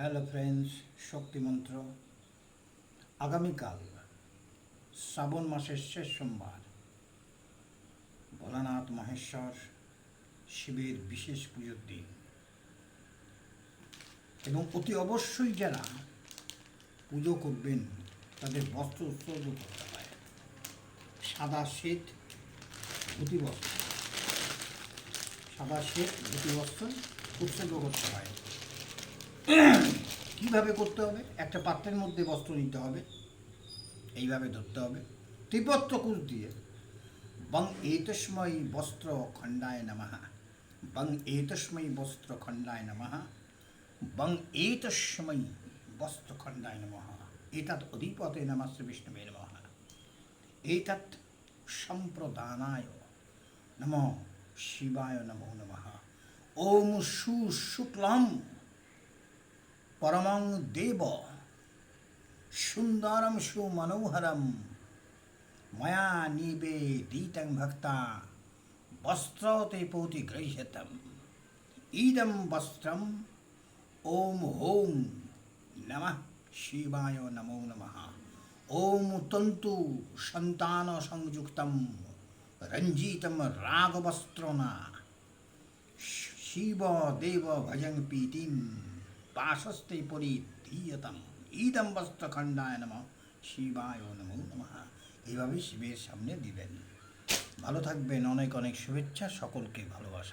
Hello friends শক্তিমন্ত্র আগামীকাল শ্রাবণ মাসের শেষ সোমবার। ভোলানাথ মহেশ্বর শিবের বিশেষ পুজোর দিন। এবং অতি অবশ্যই যারা পুজো করবেন, তাদের বস্ত্র উৎসর্গ করতে হয়। সাদা শ্বেত, ধুতি বস্ত্র। সাদা শ্বেত, ধুতি বস্ত্র উৎসর্গ করতে হয়। কীভাবে করতে হবে? একটা পাত্রের মধ্যে বস্ত্র নিতে হবে। এইভাবে ধরতে হবে। তিব্বত্র কুশ দিয়ে, বং এতস্ময়ী বস্ত্র খণ্ডায় নমঃ। বং এতস্ময়ী বস্ত্র খণ্ডায় নমঃ। বং এতস্ময়ী বস্ত্র খণ্ডায় নমঃ। এতৎ অধিপতে নমঃ শ্রী বিষ্ণুবে নমঃ। সম্প্রদানায় নম শিবায় নমো নমঃ। ওম সুশুক্লম পরমং দেব। সুন্দরম সুমনোহরম। ময়া নিবেদিতং ভক্তা। বস্ত্রতে পৌতি গৃহ্যতম ইদম বস্ত্রম। ওম হোম। নমঃ শিবায় নমো নমঃ। ওম তন্তু সন্তান সংযুক্তম। রঞ্জিতম রাগবস্ত্রনা শিব দেব ভজং পীতিম পাশস্তে পরিধীয়তম ইদম বস্ত্রখণ্ডায় নম শিবায় নমো নমঃ এইভাবে শিবের সামনে দিবেন। ভালো থাকবেন। অনেক অনেক শুভেচ্ছা। সকলকে ভালোবাসা।